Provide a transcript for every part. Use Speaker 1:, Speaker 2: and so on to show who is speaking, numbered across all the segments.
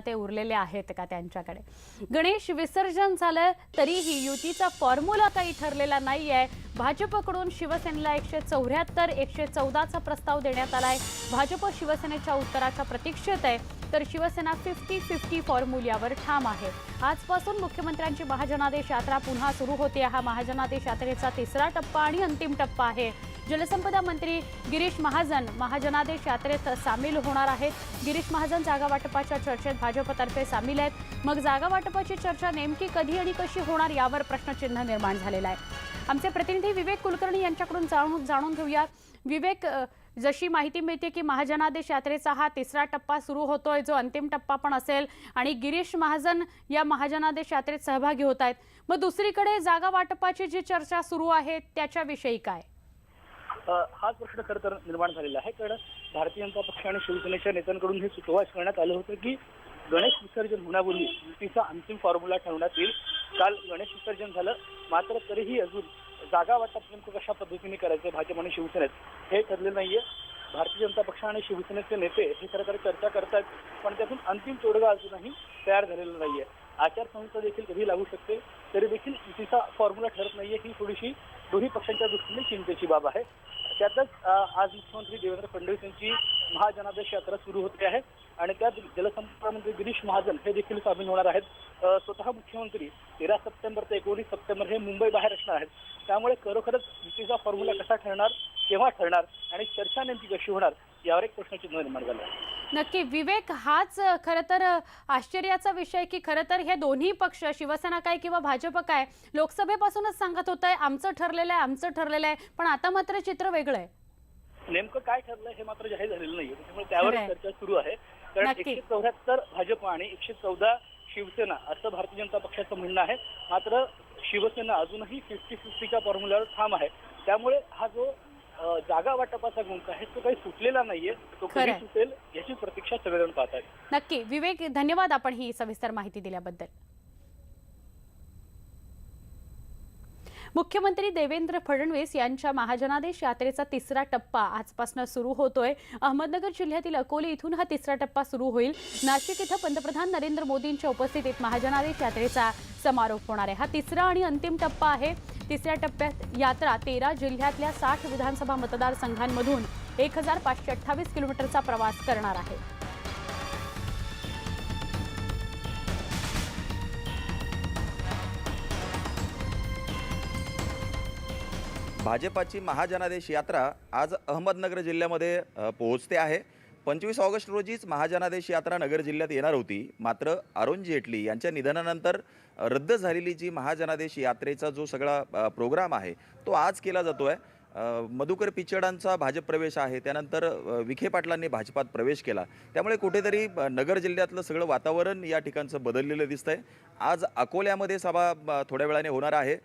Speaker 1: ते उरलेले आहेत का त्यांच्याकडे? गणेश विसर्जन झालं तरीही युतीचा फॉर्म्युला काही ठरलेला नाहीये. भाजपकडून शिवसेनेला एकशे चौऱ्याहत्तर एकशे चौदाचा प्रस्ताव देण्यात आलाय. भाजप शिवसेनेच्या उत्तराच्या प्रतीक्षेत आहे. तर शिवसेना फिफ्टी फिफ्टी फॉर्म्युल्यावर ठाम आहे. आजपासून मुख्यमंत्र्यांची महाजनादेश यात्रा पुन्हा सुरू होते. हा महाजनादेश यात्रेचा तिसरा टप्पा आणि अंतिम टप्पा आहे. जलसंपदा मंत्री गिरीश महाजन महाजनादेश यात्रेत सामील होणार आहेत. गिरीश महाजन जागा वाटपाच्या चर्चेत भाजपतर्फे सामील आहेत. मग जागा वाटपाची चर्चा नेमकी कधी आणि कशी होणार यावर प्रश्नचिन्ह निर्माण झालेला आहे. आमचे प्रतिनिधी विवेक कुलकर्णी यांच्याकडून जाणून जाणून घेऊया. विवेक जशी माहिती मिळते की महाजनादेश यात्रेचा हा तिसरा टप्पा सुरू होतोय जो अंतिम टप्पा पण असेल आणि गिरीश महाजन या महाजनादेश यात्रेत सहभागी होत आहेत. मग दुसरीकडे जागा वाटपाची जी चर्चा सुरू आहे त्याच्याविषयी काय?
Speaker 2: हाच प्रश्न खरं तर निर्माण झालेला आहे. कारण भारतीय जनता पक्ष आणि शिवसेनेच्या नेत्यांकडून हे सुतोवाच करण्यात आलं होतं की गणेश विसर्जन होण्यापूर्वी युतीचा अंतिम फॉर्म्युला ठेवण्यात येईल. काल गणेश विसर्जन झालं मात्र तरीही अजून जागा वाटप नेमकं कशा पद्धतीने करायचं? भाजप आणि शिवसेनेत हे ठरलेलं नाहीये. भारतीय जनता पक्ष आणि शिवसेनेचे नेते हे खरं तर चर्चा करतात पण त्यातून अंतिम तोडगा अजूनही तयार झालेला नाहीये. आचारसंहिता देखील कधी लागू शकते तरी देखील तिचा फॉर्म्युला ठरत नाहीये. ही थोडीशी दोन्ही पक्षांच्या दृष्टीने चिंतेची बाब आहे. त्यातच आज मुख्यमंत्री देवेंद्र फडणवीस यांची महाजनादेश यात्रा सुरू होते आहे आणि त्यात जलसंपदा मंत्री गिरीश महाजन हे देखील सामील होणार आहेत. स्वतः मुख्यमंत्री तेरा सप्टेंबर ते एकोणीस सप्टेंबर हे मुंबई बाहेर असणार आहेत. त्यामुळे खरोखरच युतीचा फॉर्म्युला कसा ठरणार केव्हा ठरणार आणि चर्चा नेमकी कशी होणार यावर एक प्रश्नचिन्ह निर्माण झालं.
Speaker 1: नक्की विवेक हाच खरं तर आश्चर्याचा विषय की खरं तर हे दोन्ही पक्ष शिवसेना काय किंवा भाजप काय लोकसभेपासूनच सांगत होत आहे आमचं ठरलेलं आहे आमचं ठरलेलं आहे पण आता मात्र चित्र वेगळं आहे.
Speaker 2: नेमकं काय ठरलं हे मात्र जाहीर झालेलं नाहीये त्याच्यामुळे त्यावर. चर्चा सुरू आहे. कारण. एकशे चौऱ्याहत्तर भाजप आणि एकशे चौदा शिवसेना असं भारतीय जनता पक्षाचं म्हणणं आहे. मात्र शिवसेना अजूनही फिफ्टी फिफ्टीच्या फॉर्म्युल्यावर ठाम आहे. त्यामुळे हा जो जागा वाटपाचा गुंत आहे तो काही सुटलेला नाहीये. तो कधी. सुटेल याची प्रतीक्षा सगळेजण पाहत आहेत.
Speaker 1: नक्की. विवेक धन्यवाद आपण ही सविस्तर माहिती दिल्याबद्दल. मुख्यमंत्री देवेंद्र फडणवीस यांच्या महाजनादेश यात्रेचा तिसरा टप्पा आजपासून सुरू होतोय. अहमदनगर जिल्ह्यातील अकोले इथून हा तिसरा टप्पा सुरू होईल. नाशिक इथं पंतप्रधान नरेंद्र मोदींच्या उपस्थितीत महाजनादेश यात्रेचा समारोप होणार आहे. हा तिसरा आणि अंतिम टप्पा आहे. तिसऱ्या टप्प्यात यात्रा तेरा जिल्ह्यातल्या साठ विधानसभा मतदारसंघांमधून एक हजार पाचशे अठ्ठावीस किलोमीटरचा प्रवास करणार आहे.
Speaker 3: भाजपाची महाजनादेश यात्रा आज अहमदनगर जिल्ह्यामध्ये पोहोचते आहे. पंचवीस ऑगस्ट रोजीच महाजनादेश यात्रा नगर जिल्ह्यात येणार होती. मात्र अरुण जेटली यांच्या निधनानंतर रद्द झालेली जी महाजनादेश यात्रेचा जो सगळा प्रोग्राम आहे तो आज केला जातो आहे मधुकर पिचडांचा भाजप प्रवेश आहे. त्यानंतर विखे पाटलांनी भाजपात प्रवेश केला. त्यामुळे कुठेतरी नगर जिल्ह्यातलं सगळं वातावरण या ठिकाणचं बदललेलं दिसतंय. आज अकोल्यामध्ये सभा थोड्या वेळाने होणार आहे.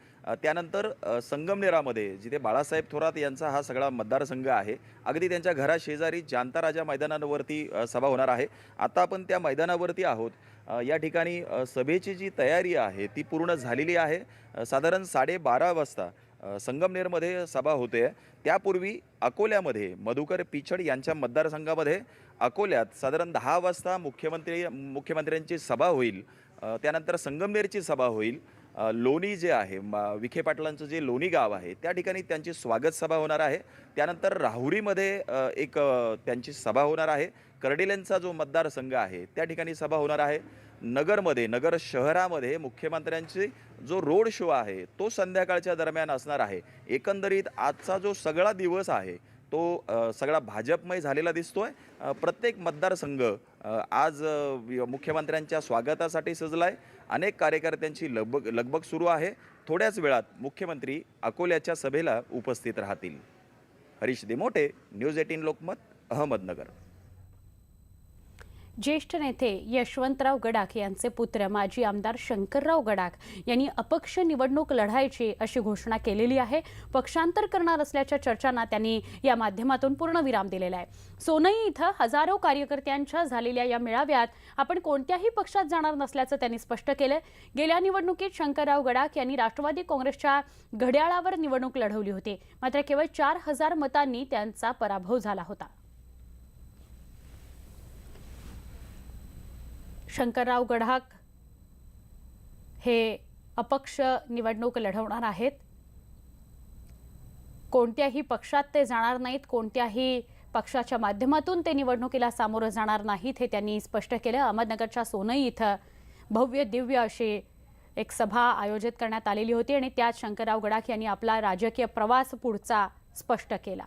Speaker 3: त्यानंतर संगमनेरामध्ये जिथे बाळासाहेब थोरात यांचा हा सगळा मतदारसंघ आहे अगदी त्यांच्या घराशेजारी जांता राजा मैदानावरती सभा होणार आहे. आता आपण त्या मैदानावरती आहोत. या ठिकाणी सभेची जी तयारी आहे ती पूर्ण झालेली आहे. साधारण साडेबारा वाजता संगमनेरमध्ये सभा होते. त्यापूर्वी अकोल्यामध्ये मधुकर पिछड यांच्या मतदारसंघामध्ये अकोल्यात साधारण दहा वाजता मुख्यमंत्री मुख्यमंत्र्यांची सभा होईल. त्यानंतर संगमनेरची सभा होईल. लोणी जे आहे विखे पाटलांचं जे लोणी गाव आहे त्या ठिकाणी त्यांची स्वागत सभा होणार आहे. त्यानंतर राहुरीमध्ये एक त्यांची सभा होणार आहे. कर्डिलेंचा जो मतदारसंघ आहे त्या ठिकाणी सभा होणार आहे. नगरमध्ये नगर शहरामध्ये मुख्यमंत्र्यांची जो रोड शो आहे तो संध्याकाळच्या दरम्यान असणार आहे. एकंदरीत आजचा जो सगळा दिवस आहे तो सगळा भाजपमय झालेला दिसतोय. आहे प्रत्येक मतदारसंघ आज मुख्यमंत्र्यांच्या स्वागतासाठी सजलाय. अनेक कार्यकर्त्यांची लगबग लगबग सुरू आहे. थोड्याच वेळात मुख्यमंत्री अकोल्याच्या सभेला उपस्थित राहतील. Harish Demote news eighteen Lokmat Ahmednagar.
Speaker 1: ज्येष्ठ नेते यशवंतराव गडाख यांचे पुत्र माजी आमदार शंकरराव गडाख यांनी अपक्ष निवडणूक लढायची अशी घोषणा केलेली आहे. पक्षांतर करणार असल्याच्या चर्चांना त्यांनी या माध्यमातून पूर्णविराम दिलेला आहे. सोनई इथं हजारो कार्यकर्त्यांच्या झालेल्या या मेळाव्यात आपण कोणत्याही पक्षात जाणार नसल्याचं त्यांनी स्पष्ट केलं गेल्या निवडणुकीत शंकरराव गडाख यांनी राष्ट्रवादी काँग्रेसच्या घड्याळावर निवडणूक लढवली होती. मात्र केवळ चार हजार मतांनी त्यांचा पराभव झाला होता. शंकरराव गडाख हे अपक्ष निवडणूक लढवणार आहेत. कोणत्याही पक्षात ते जाणार नाहीत कोणत्याही पक्षाच्या माध्यमातून ते निवडणुकीला सामोरं जाणार नाहीत हे त्यांनी स्पष्ट केलं. अहमदनगरच्या सोनई इथं भव्य दिव्य अशी एक सभा आयोजित करण्यात आलेली होती आणि त्यात शंकरराव गडाख यांनी आपला राजकीय प्रवास पुढचा स्पष्ट केला.